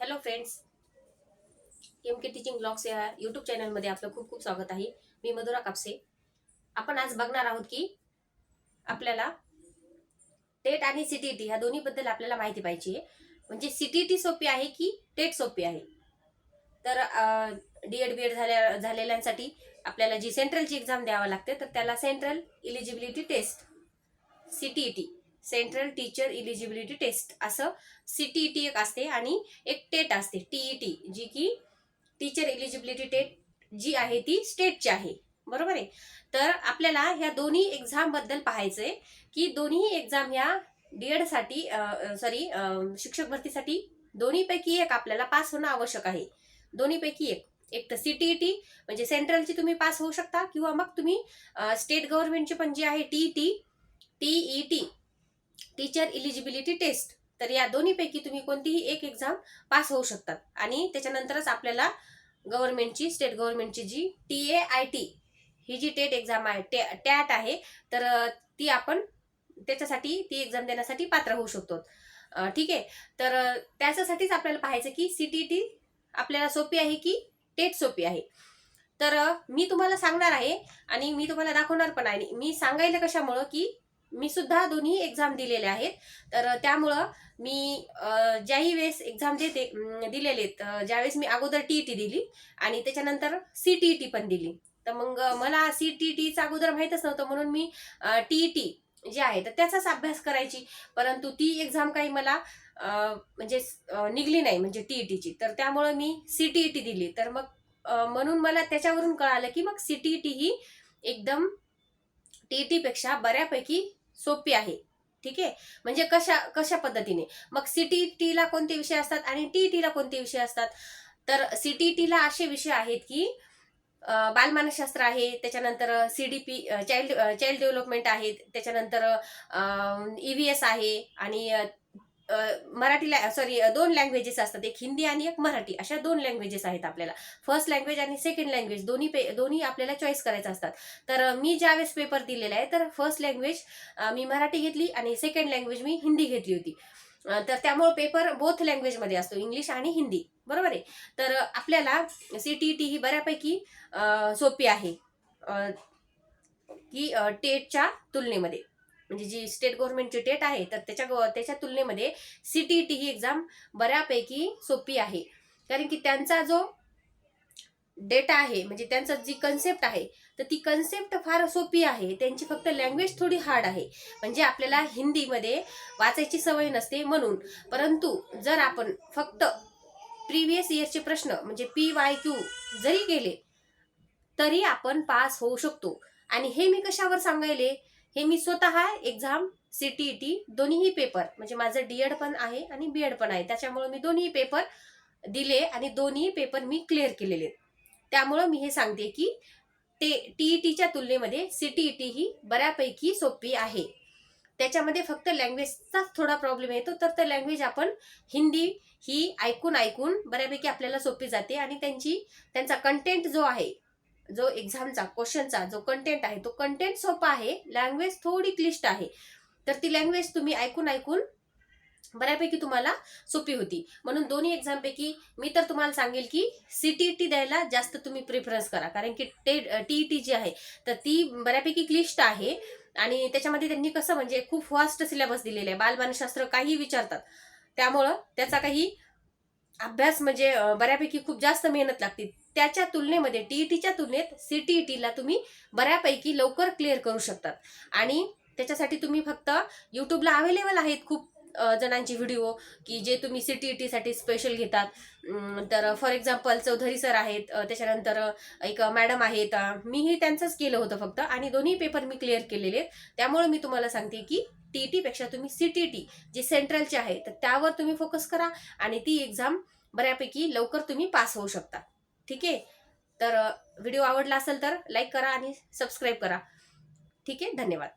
Hello friends M K teaching blogs या YouTube चॅनलमध्ये आपलं खूप खूप स्वागत आहे. मी मधुरा कापसे. आपण आज बघणार आहोत की आपल्याला टेट आणि सीटीटी ह्या दोन्हीबद्दल आपल्याला माहिती पाहिजे. म्हणजे सीटीटी सोपी आहे की टेट सोपी आहे? तर डी एड बी एड झाल्या झालेल्यांसाठी आपल्याला जी सेंट्रलची एक्झाम द्यावं लागते तर त्याला central eligibility test CTET central teacher eligibility test. असं सी टी टी एक असते आणि एक टेट असते टीईटी जी की टीचर इलिजिबिलिटी टेट जी आहे ती स्टेटची आहे. बरोबर आहे? तर आपल्याला ह्या दोन्ही एक्झामबद्दल पाहायचं आहे की दोन्ही एक्झाम ह्या डी एडसाठी सॉरी शिक्षक भरतीसाठी दोन्हीपैकी एक आपल्याला पास होणं आवश्यक आहे. दोन्हीपैकी एक. एक तर सी टी ई टी म्हणजे सेंट्रलची तुम्ही पास होऊ शकता किंवा मग तुम्ही स्टेट गव्हर्नमेंटची पण जी आहे T T T E T teacher eligibility test तर या दोन्हीपैकी तुम्ही कोणतीही एक एक्झाम पास होऊ शकतात. आणि त्याच्यानंतरच आपल्याला गव्हर्नमेंटची स्टेट गव्हर्नमेंटची जी टी ए आय टी ही जी टेट एक्झाम आहे टे टॅट आहे तर ती आपण त्याच्यासाठी ती एक्झाम देण्यासाठी पात्र होऊ शकतो. ठीक आहे? तर त्याच्यासाठीच आपल्याला पाहायचं की सी टी टी आपल्याला सोपी आहे की टेट सोपी आहे? तर मी तुम्हाला सांगणार आहे आणि मी तुम्हाला दाखवणार पण आहे. मी सांगायला कशामुळं की मी सुद्धा दोन्ही एक्झाम दिलेले आहेत. तर त्यामुळं मी ज्याही वेळेस एक्झाम देते दिलेले आहेत ज्यावेळेस मी अगोदर टी टी दिली आणि त्याच्यानंतर सी टी टी पण दिली. तर मग मला सी टी टीचा अगोदर माहीतच नव्हतं म्हणून मी टी टी जे आहे तर त्याचाच अभ्यास करायची. परंतु ती एक्झाम काही मला म्हणजे निघली नाही म्हणजे टी टीची तर त्यामुळं मी सी टी टी दिली. तर मग म्हणून मला त्याच्यावरून कळालं की मग सी टी टी ही एकदम टी पेक्षा बऱ्यापैकी सोपी आहे. ठीक आहे? म्हणजे कशा कशा पद्धतीने? मग सीटीईटीला कोणते विषय असतात आणि टी टीला कोणते विषय असतात? तर सीटीईटीला असे विषय आहेत की बालमानशास्त्र बालमानसशास्त्र आहे त्याच्यानंतर C D P child child development आहे त्याच्यानंतर ई व्ही एस आहे आणि मराठीला सॉरी दोन लँग्वेजेस असतात. एक हिंदी आणि एक मराठी. अशा दोन लँग्वेजेस आहेत आपल्याला. फर्स्ट लँग्वेज आणि सेकंड लँग्वेज दोन्ही पे दोन्ही आपल्याला चॉईस करायचं असतात. तर मी ज्यावेळेस पेपर दिलेला आहे तर फर्स्ट लँग्वेज मी मराठी घेतली आणि सेकंड लँग्वेज मी हिंदी घेतली होती. तर त्यामुळे पेपर बोथ लँग्वेजमध्ये असतो इंग्लिश आणि हिंदी. बरोबर आहे? तर आपल्याला सी टी टी ही बऱ्यापैकी सोपी आहे. की टेटच्या तुलनेमध्ये. म्हणजे जी स्टेट गव्हर्नमेंटची टेट आहे तर त्याच्या त्याच्या तुलनेमध्ये सी टी टी ही एक्झाम बऱ्यापैकी सोपी आहे. कारण की त्यांचा जो डेटा आहे म्हणजे त्यांचा जी कन्सेप्ट आहे तर ती कन्सेप्ट फार सोपी आहे. त्यांची फक्त लँग्वेज थोडी हार्ड आहे. म्हणजे आपल्याला हिंदीमध्ये वाचायची सवय नसते म्हणून. परंतु जर आपण फक्त प्रिव्हियस इयरचे प्रश्न म्हणजे पी वाय क्यू जरी गेले तरी आपण पास होऊ शकतो. आणि हे मी कशावर सांगायले? हे मी स्वतः एक्झाम सी टी टी दोन्हीही पेपर म्हणजे माझं डी एड पण आहे आणि बी एड पण आहे. त्याच्यामुळे मी दोन्ही पेपर दिले आणि दोन्ही पेपर मी क्लिअर केलेले. त्यामुळं मी हे सांगते की ते टी टीच्या तुलनेमध्ये सी टी टी ही बऱ्यापैकी सोपी आहे. त्याच्यामध्ये फक्त लँग्वेजचाच थोडा प्रॉब्लेम येतो तर तर लँग्वेज आपण हिंदी ही ऐकून ऐकून बऱ्यापैकी आपल्याला सोपी जाते आणि त्यांची त्यांचा कंटेंट जो आहे जो एक्झामचा क्वेश्चनचा जो कंटेंट आहे तो कंटेंट सोपा आहे लँग्वेज थोडी क्लिष्ट आहे. तर ती लँग्वेज तुम्ही ऐकून ऐकून बऱ्यापैकी तुम्हाला सोपी होती. म्हणून दोन्ही एक्झामपैकी मी तर तुम्हाला सांगेल की सी टी टी द्यायला जास्त तुम्ही प्रिफरन्स करा. कारण की टे टी जी आहे तर ती बऱ्यापैकी क्लिष्ट आहे. आणि त्याच्यामध्ये त्यांनी कसं म्हणजे खूप फास्ट सिलेबस दिलेला आहे. बालमानशास्त्र काही विचारतात. त्यामुळं त्याचा काही अभ्यास म्हणजे बऱ्यापैकी खूप जास्त मेहनत लागते. त्याच्या तुलनेमध्ये टीईटीच्या तुलनेत सीटीईटीला तुम्ही बऱ्यापैकी लवकर क्लिअर करू शकतात. आणि त्याच्यासाठी तुम्ही फक्त यूट्यूबला अवेलेबल आहेत खूप जणांची जणांचे व्हिडिओ की जे तुम्ही सी टी ई टीसाठी स्पेशल घेतात. तर फॉर एक्झाम्पल चौधरी सर आहेत त्याच्यानंतर एक मॅडम आहेत मीही त्यांचंच केलं होतं फक्त आणि दोन्ही पेपर मी क्लिअर केलेले आहेत. त्यामुळे मी तुम्हाला सांगते की टी टीपेक्षा तुम्ही सी टी टी जे सेंट्रलचे आहे तर त्यावर तुम्ही फोकस करा आणि ती एक्झाम बऱ्यापैकी लवकर तुम्ही पास होऊ शकता. ठीक आहे? तर व्हिडिओ आवडला असेल तर लाईक करा आणि सबस्क्राईब करा. ठीक आहे? धन्यवाद.